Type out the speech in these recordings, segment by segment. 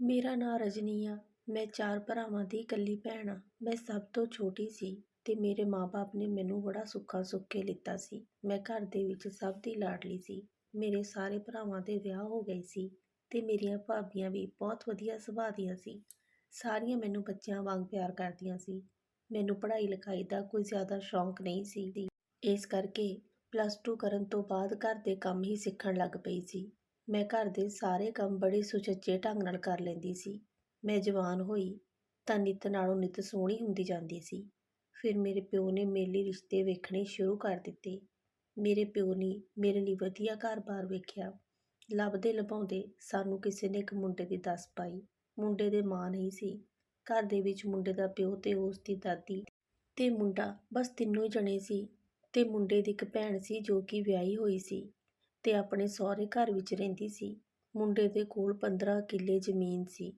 ਮੇਰਾ ਨਾਂ ਰਜਨੀ ਆ। ਮੈਂ ਚਾਰ ਭਰਾਵਾਂ ਦੀ ਇਕੱਲੀ ਭੈਣ ਆ। ਮੈਂ ਸਭ ਤੋਂ ਛੋਟੀ ਸੀ ਅਤੇ ਮੇਰੇ ਮਾਂ-ਬਾਪ ਨੇ ਮੈਨੂੰ ਬੜਾ ਸੁੱਖਾਂ ਸੁੱਖ ਕੇ ਲਿੱਤਾ ਸੀ। ਮੈਂ ਘਰ ਦੇ ਵਿੱਚ ਸਭ ਦੀ ਲਾਡਲੀ ਸੀ। ਮੇਰੇ ਸਾਰੇ ਭਰਾਵਾਂ ਦੇ ਵਿਆਹ ਹੋ ਗਏ ਸੀ ਅਤੇ ਮੇਰੀਆਂ ਭਾਬੀਆਂ ਵੀ ਬਹੁਤ ਵਧੀਆ ਸੁਭਾਅ ਦੀਆਂ ਸੀ। ਸਾਰੀਆਂ ਮੈਨੂੰ ਬੱਚਿਆਂ ਵਾਂਗ ਪਿਆਰ ਕਰਦੀਆਂ ਸੀ। ਮੈਨੂੰ ਪੜ੍ਹਾਈ ਲਿਖਾਈ ਦਾ ਕੋਈ ਜ਼ਿਆਦਾ ਸ਼ੌਂਕ ਨਹੀਂ ਸੀ। ਇਸ ਕਰਕੇ ਪਲੱਸ ਟੂ ਕਰਨ ਤੋਂ ਬਾਅਦ ਘਰ ਦੇ ਕੰਮ ਹੀ ਸਿੱਖਣ ਲੱਗ ਪਈ ਸੀ। ਮੈਂ ਘਰ ਦੇ ਸਾਰੇ ਕੰਮ ਬੜੇ ਸੁਚੱਜੇ ਢੰਗ ਨਾਲ ਕਰ ਲੈਂਦੀ ਸੀ। ਮੈਂ ਜਵਾਨ ਹੋਈ ਤਾਂ ਨਿੱਤ ਨਾਲੋਂ ਨਿੱਤ ਸੋਹਣੀ ਹੁੰਦੀ ਜਾਂਦੀ ਸੀ। ਫਿਰ ਮੇਰੇ ਪਿਓ ਨੇ ਮੇਰੇ ਲਈ ਰਿਸ਼ਤੇ ਵੇਖਣੇ ਸ਼ੁਰੂ ਕਰ ਦਿੱਤੇ। ਮੇਰੇ ਪਿਓ ਨੇ ਮੇਰੇ ਲਈ ਵਧੀਆ ਘਰ-ਬਾਰ ਵੇਖਿਆ। ਲੱਭਦੇ ਲਭਾਉਂਦੇ ਸਾਨੂੰ ਕਿਸੇ ਨੇ ਇੱਕ ਮੁੰਡੇ ਦੀ ਦੱਸ ਪਾਈ। ਮੁੰਡੇ ਦੇ ਮਾਂ ਨਹੀਂ ਸੀ। ਘਰ ਦੇ ਵਿੱਚ ਮੁੰਡੇ ਦਾ ਪਿਓ ਤੇ ਉਸ ਦੀ ਦਾਦੀ ਤੇ ਮੁੰਡਾ ਬਸ ਤਿੰਨੋਂ ਹੀ ਜਣੇ ਸੀ ਤੇ ਮੁੰਡੇ ਦੀ ਇੱਕ ਭੈਣ ਸੀ ਜੋ ਕਿ ਵਿਆਹੀ ਹੋਈ ਸੀ। ਤੇ ਆਪਣੇ ਸਹੁਰੇ ਘਰ ਵਿੱਚ ਰਹਿੰਦੀ ਸੀ। ਮੁੰਡੇ ਦੇ ਕੋਲ 15 ਕਿੱਲੇ ਜ਼ਮੀਨ ਸੀ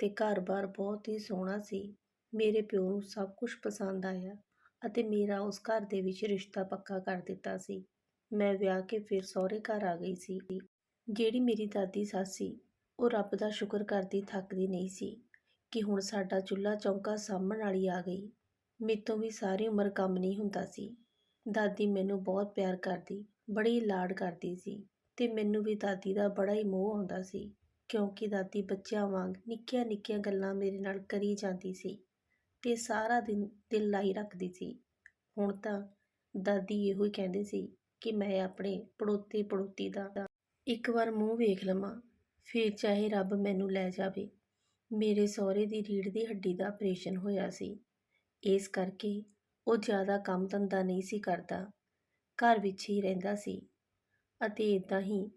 ਤੇ ਘਰ-ਬਾਰ ਬਹੁਤ ਹੀ ਸੋਹਣਾ ਸੀ। ਮੇਰੇ ਪਿਓ ਨੂੰ ਸਭ ਕੁਝ ਪਸੰਦ ਆਇਆ ਅਤੇ ਮੇਰਾ ਉਸ ਘਰ ਦੇ ਵਿੱਚ ਰਿਸ਼ਤਾ ਪੱਕਾ ਕਰ ਦਿੱਤਾ ਸੀ। ਮੈਂ ਵਿਆਹ ਕੇ ਫਿਰ ਸਹੁਰੇ ਘਰ ਆ ਗਈ ਸੀ। ਜਿਹੜੀ ਮੇਰੀ ਦਾਦੀ ਸੱਸ ਸੀ, ਉਹ ਰੱਬ ਦਾ ਸ਼ੁਕਰ ਕਰਦੀ ਥੱਕਦੀ ਨਹੀਂ ਸੀ ਕਿ ਹੁਣ ਸਾਡਾ ਚੁੱਲ੍ਹਾ ਚੌਂਕਾ ਸਾਂਭਣ ਵਾਲੀ ਆ ਗਈ। ਮੇਰੇ ਤੋਂ ਵੀ ਸਾਰੀ ਉਮਰ ਕੰਮ ਨਹੀਂ ਹੁੰਦਾ ਸੀ। ਦਾਦੀ ਮੈਨੂੰ ਬਹੁਤ ਪਿਆਰ ਕਰਦੀ ਬੜੀ ਲਾਡ ਕਰਦੀ ਸੀ ਤੇ ਮੈਨੂੰ ਵੀ ਦਾਦੀ ਦਾ ਬੜਾ ਹੀ ਮੋਹ ਆਉਂਦਾ ਸੀ, ਕਿਉਂਕਿ ਦਾਦੀ ਬੱਚਿਆਂ ਵਾਂਗ ਨਿੱਕੀਆਂ ਨਿੱਕੀਆਂ ਗੱਲਾਂ ਮੇਰੇ ਨਾਲ ਕਰੀ ਜਾਂਦੀ ਸੀ ਤੇ ਸਾਰਾ ਦਿਨ ਦਿਲ ਲਾਈ ਰੱਖਦੀ ਸੀ। ਹੁਣ ਤਾਂ ਦਾਦੀ ਇਹੋ ਹੀ ਕਹਿੰਦੇ ਸੀ ਕਿ ਮੈਂ ਆਪਣੇ ਪੜੋਤੇ ਪੜੋਤੀ ਦਾ ਇੱਕ ਵਾਰ ਮੂੰਹ ਵੇਖ ਲਵਾਂ, ਫਿਰ ਚਾਹੇ ਰੱਬ ਮੈਨੂੰ ਲੈ ਜਾਵੇ। ਮੇਰੇ ਸਹੁਰੇ ਦੀ ਰੀੜ੍ਹ ਦੀ ਹੱਡੀ ਦਾ ਆਪਰੇਸ਼ਨ ਹੋਇਆ ਸੀ। ਇਸ ਕਰਕੇ ਉਹ ਜ਼ਿਆਦਾ ਕੰਮ ਧੰਦਾ ਨਹੀਂ ਸੀ ਕਰਦਾ। ਘਰ ਵਿੱਚ ਹੀ ਰਹਿੰਦਾ ਸੀ ਅਤੇ ਇਦਾਂ ਹੀ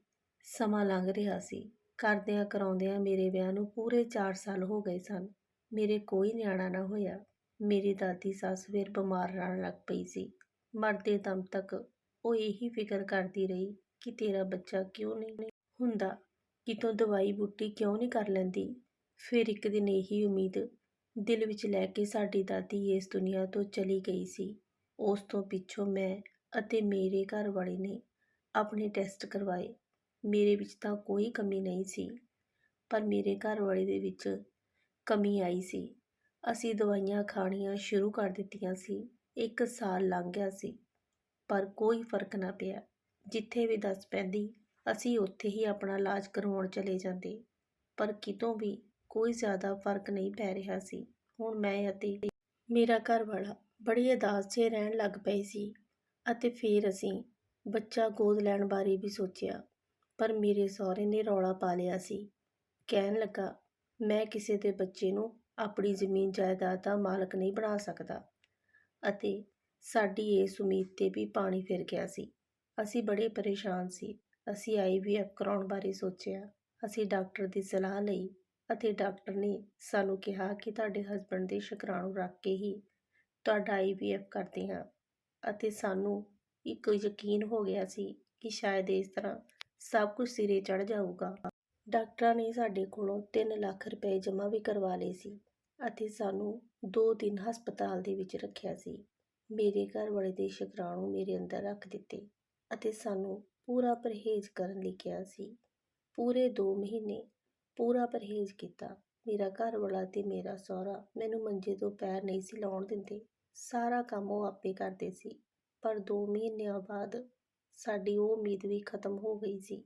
ਸਮਾਂ ਲੰਘ ਰਿਹਾ ਸੀ। ਕਰਦਿਆਂ ਕਰਾਉਂਦਿਆਂ ਮੇਰੇ ਵਿਆਹ ਨੂੰ ਪੂਰੇ 4 ਸਾਲ ਹੋ ਗਏ ਸਨ। ਮੇਰੇ ਕੋਈ ਨਿਆਣਾ ਨਾ ਹੋਇਆ। ਮੇਰੀ ਦਾਦੀ ਸੱਸ ਫਿਰ ਬਿਮਾਰ ਰਹਿਣ ਲੱਗ ਪਈ ਸੀ। ਮਰਦੇ ਦਮ ਤੱਕ ਉਹ ਇਹੀ ਫਿਕਰ ਕਰਦੀ ਰਹੀ ਕਿ ਤੇਰਾ ਬੱਚਾ ਕਿਉਂ ਨਹੀਂ ਹੁੰਦਾ? ਕਿਤੋਂ ਦਵਾਈ ਬੂਟੀ ਕਿਉਂ ਨਹੀਂ ਕਰ ਲੈਂਦੀ? ਫਿਰ ਇੱਕ ਦਿਨ ਇਹੀ ਉਮੀਦ ਦਿਲ ਵਿੱਚ ਲੈ ਕੇ ਸਾਡੀ ਦਾਦੀ ਇਸ ਦੁਨੀਆ ਤੋਂ ਚਲੀ ਗਈ ਸੀ। ਉਸ ਤੋਂ ਪਿੱਛੋਂ ਮੈਂ ਅਤੇ ਮੇਰੇ ਘਰਵਾਲੇ ਨੇ ਆਪਣੇ ਟੈਸਟ ਕਰਵਾਏ। ਮੇਰੇ ਵਿੱਚ ਤਾਂ ਕੋਈ ਕਮੀ ਨਹੀਂ ਸੀ, ਪਰ ਮੇਰੇ ਘਰਵਾਲੇ ਦੇ ਵਿੱਚ ਕਮੀ ਆਈ ਸੀ। ਅਸੀਂ ਦਵਾਈਆਂ ਖਾਣੀਆਂ ਸ਼ੁਰੂ ਕਰ ਦਿੱਤੀਆਂ ਸੀ। ਇੱਕ ਸਾਲ ਲੰਘ ਗਿਆ ਸੀ, ਪਰ ਕੋਈ ਫ਼ਰਕ ਨਾ ਪਿਆ। ਜਿੱਥੇ ਵੀ ਦੱਸ ਪੈਂਦੀ, ਅਸੀਂ ਉੱਥੇ ਹੀ ਆਪਣਾ ਇਲਾਜ ਕਰਵਾਉਣ ਚਲੇ ਜਾਂਦੇ। ਪਰ ਕਿਤੋਂ ਵੀ ਕੋਈ ਜ਼ਿਆਦਾ ਫ਼ਰਕ ਨਹੀਂ ਪੈ ਰਿਹਾ ਸੀ। ਹੁਣ ਮੈਂ ਅਤੇ ਮੇਰਾ ਘਰਵਾਲਾ ਬੜੀ ਅਦਾਸ 'ਚ ਰਹਿਣ ਲੱਗ ਪਏ ਸੀ। ਅਤੇ ਫਿਰ ਅਸੀਂ ਬੱਚਾ ਗੋਦ ਲੈਣ ਬਾਰੇ ਵੀ ਸੋਚਿਆ, ਪਰ ਮੇਰੇ ਸਹੁਰੇ ਨੇ ਰੌਲਾ ਪਾ ਲਿਆ ਸੀ। ਕਹਿਣ ਲੱਗਾ, ਮੈਂ ਕਿਸੇ ਦੇ ਬੱਚੇ ਨੂੰ ਆਪਣੀ ਜ਼ਮੀਨ ਜਾਇਦਾਦ ਦਾ ਮਾਲਕ ਨਹੀਂ ਬਣਾ ਸਕਦਾ। ਅਤੇ ਸਾਡੀ ਇਸ ਉਮੀਦ ਤੇ ਵੀ ਪਾਣੀ ਫਿਰ ਗਿਆ ਸੀ। ਅਸੀਂ ਬੜੇ ਪਰੇਸ਼ਾਨ ਸੀ। ਅਸੀਂ ਆਈਵੀਐਫ ਕਰਾਉਣ ਬਾਰੇ ਸੋਚਿਆ। ਅਸੀਂ ਡਾਕਟਰ ਦੀ ਸਲਾਹ ਲਈ ਅਤੇ ਡਾਕਟਰ ਨੇ ਸਾਨੂੰ ਕਿਹਾ ਕਿ ਤੁਹਾਡੇ ਹਸਬੰਡ ਦੇ ਸ਼ੁਕਰਾਣੂ ਰੱਖ ਕੇ ਹੀ ਤੁਹਾਡਾ ਆਈਵੀਐਫ ਕਰਦੇ ਹਾਂ। ਅਤੇ ਸਾਨੂੰ ਇੱਕ ਯਕੀਨ ਹੋ ਗਿਆ ਸੀ ਕਿ ਸ਼ਾਇਦ ਇਸ ਤਰ੍ਹਾਂ ਸਭ ਕੁਝ ਸਿਰੇ ਚੜ ਜਾਊਗਾ। ਡਾਕਟਰਾਂ ਨੇ ਸਾਡੇ ਕੋਲੋਂ 3 ਲੱਖ ਰੁਪਏ ਜਮ੍ਹਾਂ ਵੀ ਕਰਵਾ ਲਏ ਸੀ ਅਤੇ ਸਾਨੂੰ 2 ਦਿਨ ਹਸਪਤਾਲ ਦੇ ਵਿੱਚ ਰੱਖਿਆ ਸੀ। ਮੇਰੇ ਘਰ ਵਾਲੇ ਦੇ ਸ਼ੁਕਰਾਣੂ ਮੇਰੇ ਅੰਦਰ ਰੱਖ ਦਿੱਤੇ ਅਤੇ ਸਾਨੂੰ ਪੂਰਾ ਪਰਹੇਜ਼ ਕਰਨ ਲਈ ਕਿਹਾ ਸੀ। ਪੂਰੇ 2 ਮਹੀਨੇ ਪੂਰਾ ਪਰਹੇਜ਼ ਕੀਤਾ। ਮੇਰਾ ਘਰ ਵਾਲਾ ਤੇ ਮੇਰਾ ਸਹੁਰਾ ਮੈਨੂੰ ਮੰਜੇ ਤੋਂ ਪੈਰ ਨਹੀਂ ਸੀ ਲਾਉਣ ਦਿੰਦੇ। ਸਾਰਾ ਕੰਮ ਉਹ ਆਪੇ ਕਰਦੇ ਸੀ, ਪਰ 2 ਮਹੀਨਿਆਂ ਬਾਅਦ ਸਾਡੀ ਉਹ ਉਮੀਦ ਵੀ ਖਤਮ ਹੋ ਗਈ ਸੀ।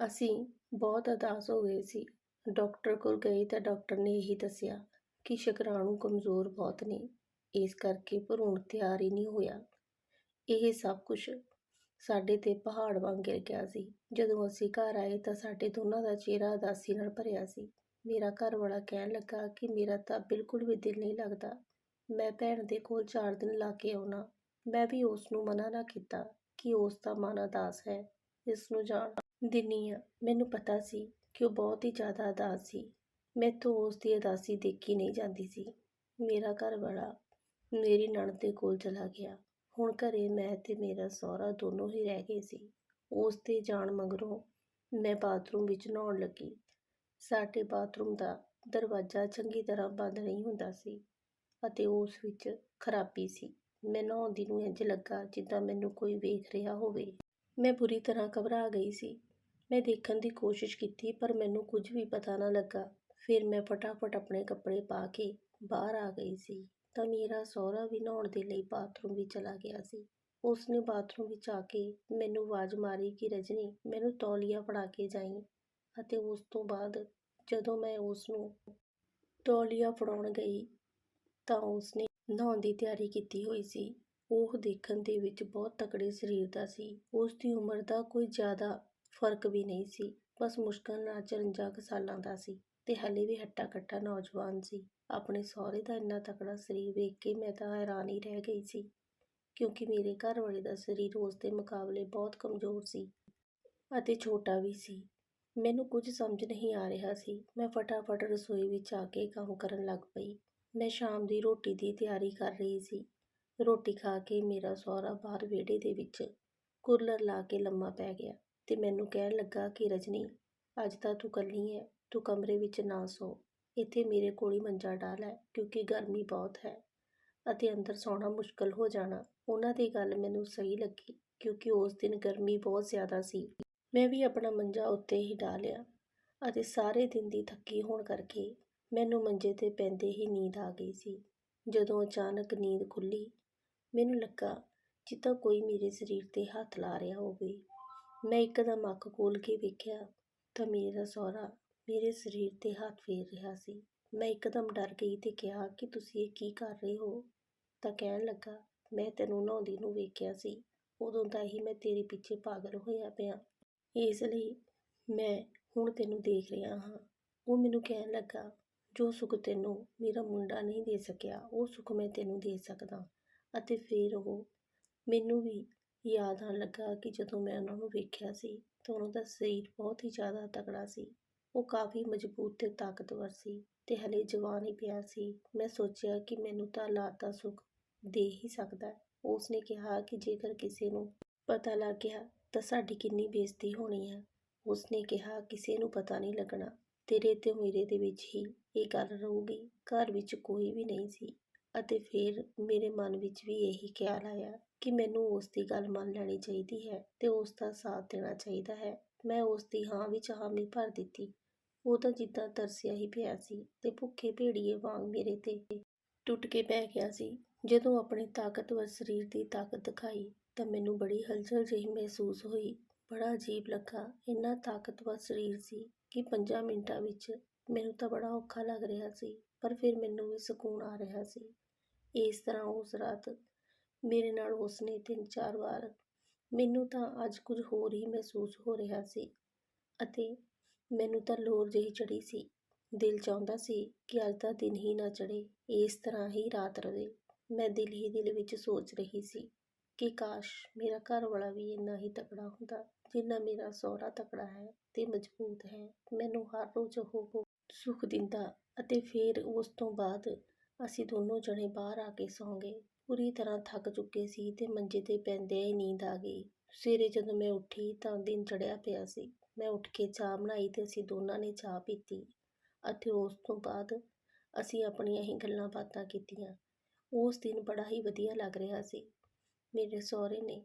ਅਸੀਂ ਬਹੁਤ ਉਦਾਸ ਹੋ ਗਏ ਸੀ। ਡਾਕਟਰ ਕੋਲ ਗਏ ਤਾਂ ਡਾਕਟਰ ਨੇ ਇਹੀ ਦੱਸਿਆ ਕਿ ਸ਼ੁਕਰਾਣੂ ਕਮਜ਼ੋਰ ਬਹੁਤ ਨੇ, ਇਸ ਕਰਕੇ ਭਰੂਣ ਤਿਆਰ ਹੀ ਨਹੀਂ ਹੋਇਆ। ਇਹ ਸਭ ਕੁਝ ਸਾਡੇ ਤੇ ਪਹਾੜ ਵਾਂਗ ਗਿਰ ਗਿਆ ਸੀ। ਜਦੋਂ ਅਸੀਂ ਘਰ ਆਏ ਤਾਂ ਸਾਡੇ ਦੋਨਾਂ ਦਾ ਚਿਹਰਾ ਉਦਾਸੀ ਨਾਲ ਭਰਿਆ ਸੀ। ਮੇਰਾ ਘਰ ਵਾਲਾ ਕਹਿਣ ਲੱਗਾ ਕਿ ਮੇਰਾ ਤਾਂ ਬਿਲਕੁਲ ਵੀ ਦਿਲ ਨਹੀਂ ਲੱਗਦਾ। ਮੈਂ ਭੈਣ ਦੇ ਕੋਲ ਚਾਰ ਦਿਨ ਲਾ ਕੇ ਆਉਣਾ। ਮੈਂ ਵੀ ਉਸ ਨੂੰ ਮਨਾ ਨਾ ਕੀਤਾ ਕਿ ਉਸ ਦਾ ਮਨ ਉਦਾਸ ਹੈ। ਇਸ ਨੂੰ ਜਾਣ ਦਿੰਨੀ ਆ। ਮੈਨੂੰ ਪਤਾ ਸੀ ਕਿ ਉਹ ਬਹੁਤ ਹੀ ਜ਼ਿਆਦਾ ਉਦਾਸ ਸੀ। ਮੈਥੋਂ ਉਸ ਦੀ ਉਦਾਸੀ ਦੇਖੀ ਨਹੀਂ ਜਾਂਦੀ ਸੀ। ਮੇਰਾ ਘਰ ਵਾਲਾ ਮੇਰੀ ਨਣਦ ਦੇ ਕੋਲ ਚਲਾ ਗਿਆ। ਹੁਣ ਘਰੇ ਮੈਂ ਤੇ ਮੇਰਾ ਸਹੁਰਾ ਦੋਨੋਂ ਹੀ ਰਹਿ ਗਏ ਸੀ। ਉਸ ਦੇ ਜਾਣ ਮਗਰੋਂ ਮੈਂ ਬਾਥਰੂਮ ਵਿੱਚ ਨਹਾਉਣ ਲੱਗੀ। ਸਾਡੇ ਬਾਥਰੂਮ ਦਾ ਦਰਵਾਜ਼ਾ ਚੰਗੀ ਤਰ੍ਹਾਂ ਬੰਦ ਨਹੀਂ ਹੁੰਦਾ ਸੀ। ਅਤੇ ਉਸ ਵਿੱਚ ਖਰਾਬੀ ਸੀ। ਮੈਂ ਨਹਾਉਂਦੀ ਨੂੰ ਇੰਝ ਲੱਗਾ ਜਿੱਦਾਂ ਮੈਨੂੰ ਕੋਈ ਵੇਖ ਰਿਹਾ ਹੋਵੇ। ਮੈਂ ਬੁਰੀ ਤਰ੍ਹਾਂ ਘਬਰਾ ਗਈ ਸੀ। ਮੈਂ ਦੇਖਣ ਦੀ ਕੋਸ਼ਿਸ਼ ਕੀਤੀ, ਪਰ ਮੈਨੂੰ ਕੁਝ ਵੀ ਪਤਾ ਨਾ ਲੱਗਾ। ਫਿਰ ਮੈਂ ਫਟਾਫਟ ਆਪਣੇ ਕੱਪੜੇ ਪਾ ਕੇ ਬਾਹਰ ਆ ਗਈ ਸੀ। ਤਾਂ ਮੇਰਾ ਸਹੁਰਾ ਵੀ ਨਹਾਉਣ ਦੇ ਲਈ ਬਾਥਰੂਮ ਵੀ ਚਲਾ ਗਿਆ ਸੀ। ਉਸਨੇ ਬਾਥਰੂਮ ਵਿੱਚ ਆ ਕੇ ਮੈਨੂੰ ਆਵਾਜ਼ ਮਾਰੀ ਕਿ, ਰਜਨੀ, ਮੈਨੂੰ ਤੌਲੀਆ ਫੜਾ ਕੇ ਜਾਈ। ਅਤੇ ਉਸ ਤੋਂ ਬਾਅਦ ਜਦੋਂ ਮੈਂ ਉਸ ਨੂੰ ਤੌਲੀਆ ਫੜਾਉਣ ਗਈ ਤਾਂ ਉਸਨੇ ਨਹਾਉਣ ਦੀ ਤਿਆਰੀ ਕੀਤੀ ਹੋਈ ਸੀ। ਉਹ ਦੇਖਣ ਦੇ ਵਿੱਚ ਬਹੁਤ ਤਕੜੇ ਸਰੀਰ ਦਾ ਸੀ। ਉਸ ਦੀ ਉਮਰ ਦਾ ਕੋਈ ਜ਼ਿਆਦਾ ਫ਼ਰਕ ਵੀ ਨਹੀਂ ਸੀ, ਬਸ ਮੁਸ਼ਕਲ ਨਾਲ 54 ਕੁ ਸਾਲਾਂ ਦਾ ਸੀ ਤੇ ਹਲੇ ਵੀ ਹੱਟਾ ਕੱਟਾ ਨੌਜਵਾਨ ਸੀ। ਆਪਣੇ ਸਹੁਰੇ ਦਾ ਇੰਨਾ ਤਕੜਾ ਸਰੀਰ ਵੇਖ ਕੇ ਮੈਂ ਤਾਂ ਹੈਰਾਨ ਹੀ ਰਹਿ ਗਈ ਸੀ, ਕਿਉਂਕਿ ਮੇਰੇ ਘਰ ਵਾਲੇ ਦਾ ਸਰੀਰ ਉਸ ਦੇ ਮੁਕਾਬਲੇ ਬਹੁਤ ਕਮਜ਼ੋਰ ਸੀ ਅਤੇ ਛੋਟਾ ਵੀ ਸੀ। ਮੈਨੂੰ ਕੁਝ ਸਮਝ ਨਹੀਂ ਆ ਰਿਹਾ ਸੀ। ਮੈਂ ਫਟਾਫਟ ਰਸੋਈ ਵਿੱਚ ਆ ਕੇ ਕੰਮ ਕਰਨ ਲੱਗ ਪਈ। ਮੈਂ ਸ਼ਾਮ ਦੀ ਰੋਟੀ ਦੀ ਤਿਆਰੀ ਕਰ ਰਹੀ ਸੀ। ਰੋਟੀ ਖਾ ਕੇ ਮੇਰਾ ਸਹੁਰਾ ਬਾਹਰ ਵਿਹੜੇ ਦੇ ਵਿੱਚ ਕੂਲਰ ਲਾ ਕੇ ਲੰਮਾ ਪੈ ਗਿਆ ਤੇ ਮੈਨੂੰ ਕਹਿਣ ਲੱਗਾ ਕਿ, ਰਜਨੀ, ਅੱਜ ਤਾਂ ਤੂੰ ਇਕੱਲੀ ਹੈ ਤੂੰ ਕਮਰੇ ਵਿੱਚ ਨਾ ਸੋ। ਇੱਥੇ ਮੇਰੇ ਕੋਲ ਹੀ ਮੰਜਾ ਡਾਲ ਹੈ ਕਿਉਂਕਿ ਗਰਮੀ ਬਹੁਤ ਹੈ ਅਤੇ ਅੰਦਰ ਸੌਣਾ ਮੁਸ਼ਕਲ ਹੋ ਜਾਣਾ। ਉਹਨਾਂ ਦੀ ਗੱਲ ਮੈਨੂੰ ਸਹੀ ਲੱਗੀ, ਕਿਉਂਕਿ ਉਸ ਦਿਨ ਗਰਮੀ ਬਹੁਤ ਜ਼ਿਆਦਾ ਸੀ। ਮੈਂ ਵੀ ਆਪਣਾ ਮੰਜਾ ਉੱਤੇ ਹੀ ਡਾਲਿਆ ਅਤੇ ਸਾਰੇ ਦਿਨ ਦੀ ਥੱਕੀ ਹੋਣ ਕਰਕੇ ਮੈਨੂੰ ਮੰਜੇ ਤੇ ਪੈਂਦੇ ਹੀ ਨੀਂਦ ਆ ਗਈ ਸੀ। ਜਦੋਂ ਅਚਾਨਕ ਨੀਂਦ ਖੁੱਲ੍ਹੀ ਮੈਨੂੰ ਲੱਗਾ ਜਿੱਦਾਂ ਕੋਈ ਮੇਰੇ ਸਰੀਰ ਤੇ ਹੱਥ ਲਾ ਰਿਹਾ ਹੋਵੇ। ਮੈਂ ਇੱਕਦਮ ਅੱਖ ਖੋਲ੍ਹ ਕੇ ਵੇਖਿਆ ਤਾਂ ਮੇਰਾ ਸਹੁਰਾ ਮੇਰੇ ਸਰੀਰ ਤੇ ਹੱਥ ਫੇਰ ਰਿਹਾ ਸੀ। ਮੈਂ ਇੱਕਦਮ ਡਰ ਗਈ ਤੇ ਕਿਹਾ, ਕਿ ਤੁਸੀਂ ਇਹ ਕੀ ਕਰ ਰਹੇ ਹੋ? ਤਾਂ ਕਹਿਣ ਲੱਗਾ, ਮੈਂ ਤੈਨੂੰ ਨਹਾਉਂਦੀ ਨੂੰ ਵੇਖਿਆ ਸੀ। ਉਦੋਂ ਦਾ ਹੀ ਮੈਂ ਤੇਰੇ ਪਿੱਛੇ ਪਾਗਲ ਹੋਇਆ ਪਿਆ। ਇਸ ਲਈ ਮੈਂ ਹੁਣ ਤੈਨੂੰ ਦੇਖ ਰਿਹਾ ਹਾਂ। ਉਹ ਮੈਨੂੰ ਕਹਿਣ ਲੱਗਾ ਜੋ ਸੁੱਖ ਤੈਨੂੰ ਮੇਰਾ ਮੁੰਡਾ ਨਹੀਂ ਦੇ ਸਕਿਆ, ਉਹ ਸੁੱਖ ਮੈਂ ਤੈਨੂੰ ਦੇ ਸਕਦਾ। ਅਤੇ ਫਿਰ ਉਹ ਮੈਨੂੰ ਵੀ ਯਾਦ ਆਉਣ ਲੱਗਾ ਕਿ ਜਦੋਂ ਮੈਂ ਉਹਨਾਂ ਨੂੰ ਵੇਖਿਆ ਸੀ, ਤਾਂ ਉਹਨਾਂ ਦਾ ਸਰੀਰ ਬਹੁਤ ਹੀ ਜ਼ਿਆਦਾ ਤਕੜਾ ਸੀ। ਉਹ ਕਾਫੀ ਮਜ਼ਬੂਤ ਤੇ ਤਾਕਤਵਰ ਸੀ ਤੇ ਹਲੇ ਜਵਾਨ ਹੀ ਪਿਆ ਸੀ। ਮੈਂ ਸੋਚਿਆ ਕਿ ਮੈਨੂੰ ਤਾਂ ਔਲਾਦ ਦਾ ਸੁੱਖ ਦੇ ਹੀ ਸਕਦਾ ਹੈ। ਉਸਨੇ ਕਿਹਾ ਕਿ ਜੇਕਰ ਕਿਸੇ ਨੂੰ ਪਤਾ ਲੱਗ ਗਿਆ, ਤਾਂ ਸਾਡੀ ਕਿੰਨੀ ਬੇਇੱਜ਼ਤੀ ਹੋਣੀ ਹੈ। ਉਸਨੇ ਕਿਹਾ, ਕਿਸੇ ਨੂੰ ਪਤਾ ਨਹੀਂ ਲੱਗਣਾ। ਤੇਰੇ ਤੇ ਮੇਰੇ ਦੇ ਵਿੱਚ ਹੀ ਇਹ ਗੱਲ ਰਹੂਗੀ। ਘਰ ਵਿੱਚ ਕੋਈ ਵੀ ਨਹੀਂ ਸੀ। ਅਤੇ ਫਿਰ ਮੇਰੇ ਮਨ ਵਿੱਚ ਵੀ ਇਹੀ ਖਿਆਲ ਆਇਆ ਕਿ ਮੈਨੂੰ ਉਸ ਦੀ ਗੱਲ ਮੰਨ ਲੈਣੀ ਚਾਹੀਦੀ ਹੈ ਤੇ ਉਸ ਦਾ ਸਾਥ ਦੇਣਾ ਚਾਹੀਦਾ ਹੈ। ਮੈਂ ਉਸ ਦੀ ਹਾਂ ਵਿੱਚ ਹਾਮੀ ਭਰ ਦਿੱਤੀ। ਉਹ ਤਾਂ ਜਿੱਦਾਂ ਤਰਸਿਆ ਹੀ ਪਿਆ ਸੀ ਤੇ ਭੁੱਖੇ ਭੇੜੀਏ ਵਾਂਗ ਮੇਰੇ ਤੇ ਟੁੱਟ ਕੇ ਬਹਿ ਗਿਆ ਸੀ। ਜਦੋਂ ਆਪਣੇ ਤਾਕਤਵਰ ਸਰੀਰ ਦੀ ਤਾਕਤ ਦਿਖਾਈ ਤਾਂ ਮੈਨੂੰ ਬੜੀ ਹਲਚਲ ਜਿਹੀ ਮਹਿਸੂਸ ਹੋਈ। ਬੜਾ ਅਜੀਬ ਲੱਗਾ। ਇੰਨਾ ਤਾਕਤਵਰ ਸਰੀਰ ਸੀ ਕਿ ਪੰਜਾਂ ਮਿੰਟਾਂ ਵਿੱਚ ਮੈਨੂੰ ਤਾਂ ਬੜਾ ਔਖਾ ਲੱਗ ਰਿਹਾ ਸੀ, ਪਰ ਫਿਰ ਮੈਨੂੰ ਵੀ ਸਕੂਨ ਆ ਰਿਹਾ ਸੀ। ਇਸ ਤਰ੍ਹਾਂ ਉਸ ਰਾਤ ਮੇਰੇ ਨਾਲ ਉਸਨੇ ਤਿੰਨ ਚਾਰ ਵਾਰ ਮੈਨੂੰ ਤਾਂ ਅੱਜ ਕੁਝ ਹੋਰ ਹੀ ਮਹਿਸੂਸ ਹੋ ਰਿਹਾ ਸੀ ਅਤੇ ਮੈਨੂੰ ਤਾਂ ਲੋਰ ਜਿਹੀ ਚੜੀ ਸੀ। ਦਿਲ ਚਾਹੁੰਦਾ ਸੀ ਕਿ ਅੱਜ ਦਾ ਦਿਨ ਹੀ ਨਾ ਚੜੇ ਇਸ ਤਰ੍ਹਾਂ ਹੀ ਰਾਤ ਰਹੇ ਮੈਂ ਦਿਲ ਹੀ ਦਿਲ ਵਿੱਚ ਸੋਚ ਰਹੀ ਸੀ ਕਿ ਕਾਸ਼ ਮੇਰਾ ਘਰ ਵਾਲਾ ਵੀ ਇੰਨਾ ਹੀ ਤਕੜਾ ਹੁੰਦਾ। ਜਿੰਨਾ ਮੇਰਾ ਸਹੁਰਾ ਤਕੜਾ ਹੈ ਅਤੇ ਮਜ਼ਬੂਤ ਹੈ, ਮੈਨੂੰ ਹਰ ਰੋਜ਼ ਉਹ ਸੁੱਖ ਦਿੰਦਾ ਅਤੇ ਫਿਰ ਉਸ ਤੋਂ ਬਾਅਦ ਅਸੀਂ ਦੋਨੋਂ ਜਣੇ ਬਾਹਰ ਆ ਕੇ ਸੌਂ ਗਏ ਪੂਰੀ ਤਰ੍ਹਾਂ ਥੱਕ ਚੁੱਕੇ ਸੀ ਅਤੇ ਮੰਜੇ ਤੇ ਪੈਂਦਿਆਂ ਹੀ ਨੀਂਦ ਆ ਗਈ। ਸਵੇਰੇ ਜਦੋਂ ਮੈਂ ਉੱਠੀ ਤਾਂ ਦਿਨ ਚੜ੍ਹਿਆ ਪਿਆ ਸੀ। ਮੈਂ ਉੱਠ ਕੇ ਚਾਹ ਬਣਾਈ ਅਤੇ ਅਸੀਂ ਦੋਨਾਂ ਨੇ ਚਾਹ ਪੀਤੀ ਅਤੇ ਉਸ ਤੋਂ ਬਾਅਦ ਅਸੀਂ ਆਪਣੀਆਂ ਹੀ ਗੱਲਾਂ ਬਾਤਾਂ ਕੀਤੀਆਂ। ਉਸ ਦਿਨ ਬੜਾ ਹੀ ਵਧੀਆ ਲੱਗ ਰਿਹਾ ਸੀ। ਮੇਰੇ ਸਹੁਰੇ ਨੇ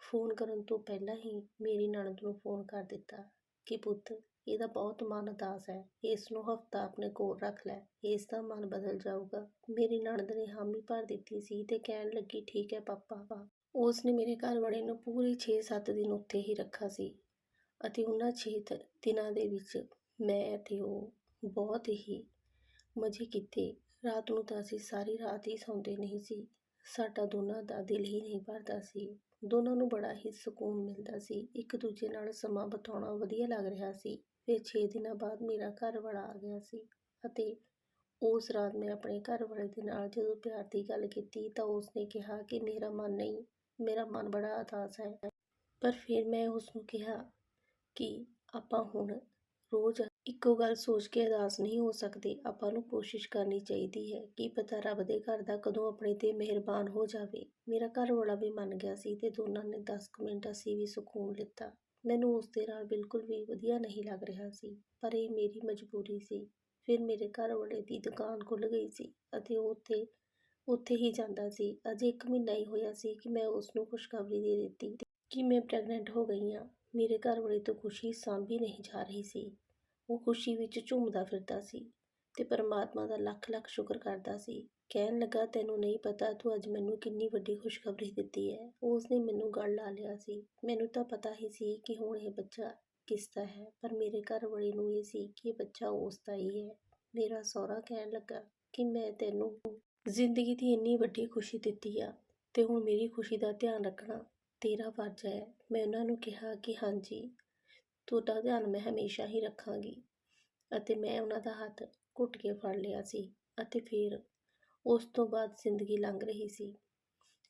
ਫੋਨ ਕਰਨ ਤੋਂ ਪਹਿਲਾਂ ਹੀ ਮੇਰੀ ਨਣਦ ਨੂੰ ਫੋਨ ਕਰ ਦਿੱਤਾ ਕਿ ਪੁੱਤ, ਇਹਦਾ ਬਹੁਤ ਮਨ ਉਦਾਸ ਹੈ। ਇਸ ਨੂੰ ਹਫਤਾ ਆਪਣੇ ਕੋਲ ਰੱਖ ਲੈ। ਇਸ ਦਾ ਮਨ ਬਦਲ ਜਾਊਗਾ। ਮੇਰੀ ਨਣਦ ਨੇ ਹਾਮੀ ਭਰ ਦਿੱਤੀ ਸੀ ਤੇ ਕਹਿਣ ਲੱਗੀ, ਠੀਕ ਹੈ ਪਾਪਾ ਉਸ ਨੇ ਮੇਰੇ ਘਰ ਵਾਲੇ ਨੂੰ ਪੂਰੇ 6-7 ਦਿਨ ਉੱਥੇ ਹੀ ਰੱਖਾ ਸੀ ਅਤੇ ਉਹਨਾਂ 6 ਦਿਨਾਂ ਦੇ ਵਿੱਚ ਮੈਂ ਅਤੇ ਉਹ ਬਹੁਤ ਹੀ ਮਜ਼ੇ ਕੀਤੇ। ਰਾਤ ਨੂੰ ਤਾਂ ਅਸੀਂ ਸਾਰੀ ਰਾਤ ਹੀ ਸੌਂਦੇ ਨਹੀਂ ਸੀ। ਸਾਡਾ ਦੋਨਾਂ ਦਾ ਦਿਲ ਹੀ ਨਹੀਂ ਭਰਦਾ ਸੀ। ਦੋਨਾਂ ਨੂੰ ਬੜਾ ਹੀ ਸਕੂਨ ਮਿਲਦਾ ਸੀ। ਇੱਕ ਦੂਜੇ ਨਾਲ ਸਮਾਂ ਬਿਤਾਉਣਾ ਵਧੀਆ ਲੱਗ ਰਿਹਾ ਸੀ। ਫਿਰ 6 ਦਿਨਾਂ ਬਾਅਦ ਮੇਰਾ ਘਰ ਵਾਲਾ ਆ ਗਿਆ ਸੀ ਅਤੇ ਉਸ ਰਾਤ ਮੈਂ ਆਪਣੇ ਘਰ ਵਾਲੇ ਦੇ ਨਾਲ ਜਦੋਂ ਪਿਆਰ ਦੀ ਗੱਲ ਕੀਤੀ ਤਾਂ ਉਸਨੇ ਕਿਹਾ ਕਿ ਮੇਰਾ ਮਨ ਨਹੀਂ, ਮੇਰਾ ਮਨ ਬੜਾ ਉਦਾਸ ਹੈ। ਪਰ ਫਿਰ ਮੈਂ ਉਸ ਨੂੰ ਕਿਹਾ ਕਿ ਆਪਾਂ ਹੁਣ ਰੋਜ਼ ਇੱਕੋ ਗੱਲ ਸੋਚ ਕੇ ਉਦਾਸ ਨਹੀਂ ਹੋ ਸਕਦੇ, ਆਪਾਂ ਨੂੰ ਕੋਸ਼ਿਸ਼ ਕਰਨੀ ਚਾਹੀਦੀ ਹੈ ਕੀ ਪਤਾ ਰੱਬ ਦੇ ਘਰ ਦਾ ਕਦੋਂ ਆਪਣੇ ਤੇ ਮਿਹਰਬਾਨ ਹੋ ਜਾਵੇ। ਮੇਰਾ ਘਰ ਵਾਲਾ ਵੀ ਮੰਨ ਗਿਆ ਸੀ ਤੇ ਦੋਨਾਂ ਨੇ 10 ਕੁ ਮਿੰਟ ਅਸੀਂ ਵੀ ਸਕੂਨ ਲਿੱਤਾ। ਮੈਨੂੰ ਉਸ ਦੇ ਨਾਲ ਬਿਲਕੁਲ ਵੀ ਵਧੀਆ ਨਹੀਂ ਲੱਗ ਰਿਹਾ ਸੀ, ਪਰ ਇਹ ਮੇਰੀ ਮਜਬੂਰੀ ਸੀ। ਫਿਰ ਮੇਰੇ ਘਰ ਵਾਲੇ ਦੀ ਦੁਕਾਨ ਖੁੱਲ ਗਈ ਸੀ ਅਤੇ ਉਹ ਉੱਥੇ ਉੱਥੇ ਹੀ ਜਾਂਦਾ ਸੀ। ਅਜੇ ਇੱਕ ਮਹੀਨਾ ਹੀ ਹੋਇਆ ਸੀ ਕਿ ਮੈਂ ਉਸ ਨੂੰ ਖੁਸ਼ਖਬਰੀ ਦੇ ਦਿੱਤੀ ਕਿ ਮੈਂ ਪ੍ਰੈਗਨੈਂਟ ਹੋ ਗਈ ਹਾਂ। ਮੇਰੇ ਘਰਵਾਲੇ ਤੋਂ ਖੁਸ਼ੀ ਸਾਂਭੀ ਨਹੀਂ ਜਾ ਰਹੀ ਸੀ। ਉਹ ਖੁਸ਼ੀ ਵਿੱਚ ਝੂਮਦਾ ਫਿਰਦਾ ਸੀ ਤੇ ਪਰਮਾਤਮਾ ਦਾ ਲੱਖ ਲੱਖ ਸ਼ੁਕਰ ਕਰਦਾ ਸੀ। ਕਹਿਣ ਲੱਗਾ, ਤੈਨੂੰ ਨਹੀਂ ਪਤਾ, ਤੂੰ ਅੱਜ ਮੈਨੂੰ ਕਿੰਨੀ ਵੱਡੀ ਖੁਸ਼ਖਬਰੀ ਦਿੱਤੀ ਹੈ। ਉਸਨੇ ਮੈਨੂੰ ਗਲ ਲਾ ਲਿਆ ਸੀ। ਮੈਨੂੰ ਤਾਂ ਪਤਾ ਹੀ ਸੀ ਕਿ ਹੁਣ ਇਹ ਬੱਚਾ ਕਿਸ ਦਾ ਹੈ, ਪਰ ਮੇਰੇ ਘਰ ਵਾਲੀ ਨੂੰ ਇਹ ਸੀ ਕਿ ਇਹ ਬੱਚਾ ਉਸ ਦਾ ਹੀ ਹੈ। ਮੇਰਾ ਸਹੁਰਾ ਕਹਿਣ ਲੱਗਾ ਕਿ ਮੈਂ ਤੈਨੂੰ ਜ਼ਿੰਦਗੀ ਦੀ ਇੰਨੀ ਵੱਡੀ ਖੁਸ਼ੀ ਦਿੱਤੀ ਆ ਤੇ ਹੁਣ ਮੇਰੀ ਖੁਸ਼ੀ ਦਾ ਧਿਆਨ ਰੱਖਣਾ ਤੇਰਾ ਫਰਜ਼ ਹੈ। ਮੈਂ ਉਹਨਾਂ ਨੂੰ ਕਿਹਾ ਕਿ ਹਾਂਜੀ ਤੁਹਾਡਾ ਧਿਆਨ ਮੈਂ ਹਮੇਸ਼ਾ ਹੀ ਰੱਖਾਂਗੀ। ਅਤੇ ਮੈਂ ਉਹਨਾਂ ਦਾ ਹੱਥ ਘੁੱਟ ਕੇ ਫੜ ਲਿਆ ਸੀ ਅਤੇ ਫਿਰ ਉਸ ਤੋਂ ਬਾਅਦ ਜ਼ਿੰਦਗੀ ਲੰਘ ਰਹੀ ਸੀ।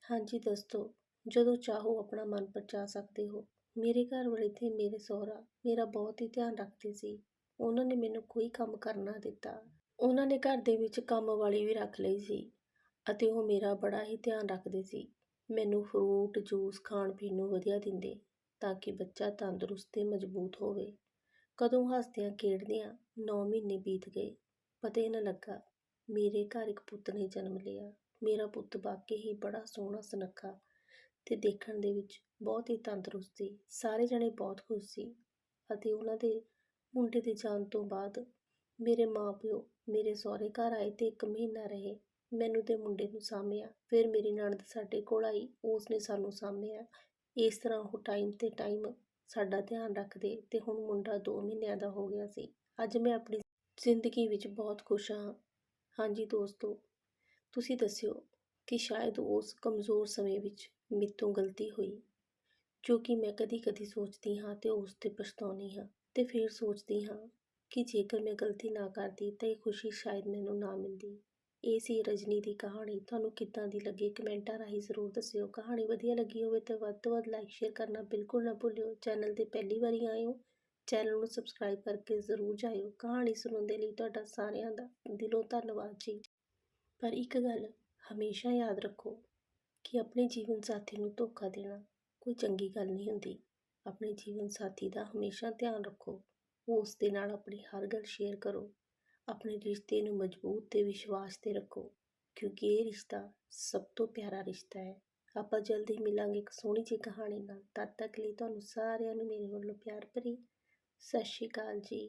ਹਾਂਜੀ, ਦੋਸਤੋ, ਜਦੋਂ ਚਾਹੋ ਆਪਣਾ ਮਨ ਪਰਚਾ ਸਕਦੇ ਹੋ। ਮੇਰੇ ਘਰ ਵਾਲੇ ਤੇ ਮੇਰੇ ਸਹੁਰਾ ਮੇਰਾ ਬਹੁਤ ਹੀ ਧਿਆਨ ਰੱਖਦੇ ਸੀ। ਉਹਨਾਂ ਨੇ ਮੈਨੂੰ ਕੋਈ ਕੰਮ ਕਰਨਾ ਦਿੱਤਾ। ਉਹਨਾਂ ਨੇ ਘਰ ਦੇ ਵਿੱਚ ਕੰਮ ਵਾਲੀ ਵੀ ਰੱਖ ਲਈ ਸੀ ਅਤੇ ਉਹ ਮੇਰਾ ਬੜਾ ਹੀ ਧਿਆਨ ਰੱਖਦੇ ਸੀ। ਮੈਨੂੰ ਫਰੂਟ ਜੂਸ ਖਾਣ ਪੀਣ ਨੂੰ ਵਧੀਆ ਦਿੰਦੇ ਤਾਂ ਕਿ ਬੱਚਾ ਤੰਦਰੁਸਤ ਅਤੇ ਮਜ਼ਬੂਤ ਹੋਵੇ। ਕਦੋਂ ਹੱਸਦਿਆਂ ਖੇਡਦਿਆਂ ਨੌ ਮਹੀਨੇ ਬੀਤ ਗਏ। ਪਤਾ ਹੀ ਨਾ ਲੱਗਾ, ਮੇਰੇ ਘਰ ਇੱਕ ਪੁੱਤ ਨੇ ਜਨਮ ਲਿਆ। ਮੇਰਾ ਪੁੱਤ ਵਾਕਈ ਹੀ ਬੜਾ ਸੋਹਣਾ ਸੁਨੱਖਾ ਅਤੇ ਦੇਖਣ ਦੇ ਵਿੱਚ ਬਹੁਤ ਹੀ ਤੰਦਰੁਸਤ ਸੀ। ਸਾਰੇ ਜਣੇ ਬਹੁਤ ਖੁਸ਼ ਸੀ ਅਤੇ ਉਹਨਾਂ ਦੇ ਮੁੰਡੇ ਦੇ ਜਾਣ ਤੋਂ ਬਾਅਦ ਮੇਰੇ ਮਾਂ ਪਿਓ ਮੇਰੇ ਸਹੁਰੇ ਘਰ ਆਏ ਅਤੇ ਇੱਕ ਮਹੀਨਾ ਰਹੇ। ਮੈਨੂੰ ਤੇ ਮੁੰਡੇ ਨੂੰ ਸਾਂਭਿਆ। ਫਿਰ ਮੇਰੀ ਨਣਦ ਸਾਡੇ ਕੋਲ ਆਈ ਉਸ ਨੇ ਸਾਨੂੰ ਸਾਂਭਿਆ। ਇਸ ਤਰ੍ਹਾਂ ਉਹ ਟਾਈਮ ਤੇ ਟਾਈਮ ਸਾਡਾ ਧਿਆਨ ਰੱਖਦੇ ਤੇ ਹੁਣ ਮੁੰਡਾ 2 ਮਹੀਨਿਆਂ ਦਾ ਹੋ ਗਿਆ ਸੀ। ਅੱਜ ਮੈਂ ਆਪਣੀ ਜ਼ਿੰਦਗੀ ਵਿੱਚ ਬਹੁਤ ਖੁਸ਼ ਹਾਂ। ਹਾਂਜੀ ਦੋਸਤੋ, ਤੁਸੀਂ ਦੱਸਿਓ ਕਿ ਸ਼ਾਇਦ ਉਸ ਕਮਜ਼ੋਰ ਸਮੇਂ ਵਿੱਚ ਮੇਰੇ ਤੋਂ ਗਲਤੀ ਹੋਈ, ਜੋ ਕਿ ਮੈਂ ਕਦੀ ਕਦੀ ਸੋਚਦੀ ਹਾਂ ਤੇ ਉਸ ਤੇ ਪਛਤਾਉਂਦੀ ਹਾਂ ਤੇ ਫਿਰ ਸੋਚਦੀ ਹਾਂ ਕਿ ਜੇਕਰ ਮੈਂ ਗਲਤੀ ਨਾ ਕਰਦੀ ਤਾਂ ਇਹ ਖੁਸ਼ੀ ਸ਼ਾਇਦ ਮੈਨੂੰ ਨਾ ਮਿਲਦੀ। ਇਹ ਸੀ ਰਜਨੀ ਦੀ ਕਹਾਣੀ। ਤੁਹਾਨੂੰ ਕਿੱਦਾਂ ਦੀ ਲੱਗੀ? ਕਮੈਂਟਾਂ ਰਾਹੀਂ ਜ਼ਰੂਰ ਦੱਸਿਓ। ਕਹਾਣੀ ਵਧੀਆ ਲੱਗੀ ਹੋਵੇ ਤਾਂ ਵੱਧ ਤੋਂ ਵੱਧ ਲਾਈਕ ਸ਼ੇਅਰ ਕਰਨਾ ਬਿਲਕੁਲ ਨਾ ਭੁੱਲਿਓ। ਚੈਨਲ ਤੇ ਪਹਿਲੀ ਵਾਰੀ ਆਏ ਹੋ, ਚੈਨਲ ਨੂੰ ਸਬਸਕ੍ਰਾਈਬ ਕਰਕੇ ਜ਼ਰੂਰ ਜਾਇਓ। ਕਹਾਣੀ ਸੁਣਨ ਦੇ ਲਈ ਤੁਹਾਡਾ ਸਾਰਿਆਂ ਦਾ ਦਿਲੋਂ ਧੰਨਵਾਦ ਜੀ। ਪਰ ਇੱਕ ਗੱਲ ਹਮੇਸ਼ਾ ਯਾਦ ਰੱਖੋ ਕਿ ਆਪਣੇ ਜੀਵਨ ਸਾਥੀ ਨੂੰ ਧੋਖਾ ਦੇਣਾ ਕੋਈ ਚੰਗੀ ਗੱਲ ਨਹੀਂ ਹੁੰਦੀ। ਆਪਣੇ ਜੀਵਨ ਸਾਥੀ ਦਾ ਹਮੇਸ਼ਾ ਧਿਆਨ ਰੱਖੋ। ਉਸ ਦੇ ਨਾਲ ਆਪਣੀ ਹਰ ਗੱਲ ਸ਼ੇਅਰ ਕਰੋ। ਆਪਣੇ ਰਿਸ਼ਤੇ ਨੂੰ ਮਜ਼ਬੂਤ ਅਤੇ ਵਿਸ਼ਵਾਸ ਤੇ ਰੱਖੋ, ਕਿਉਂਕਿ ਇਹ ਰਿਸ਼ਤਾ ਸਭ ਤੋਂ ਪਿਆਰਾ ਰਿਸ਼ਤਾ ਹੈ। ਆਪਾਂ ਜਲਦੀ ਮਿਲਾਂਗੇ ਇੱਕ ਸੋਹਣੀ ਜਿਹੀ ਕਹਾਣੀ ਨਾਲ। ਤਦ ਤੱਕ ਲਈ ਤੁਹਾਨੂੰ ਸਾਰਿਆਂ ਨੂੰ ਮੇਰੇ ਵੱਲੋਂ ਪਿਆਰ ਭਰੀ ਸਤਿ ਸ਼੍ਰੀ ਅਕਾਲ ਜੀ।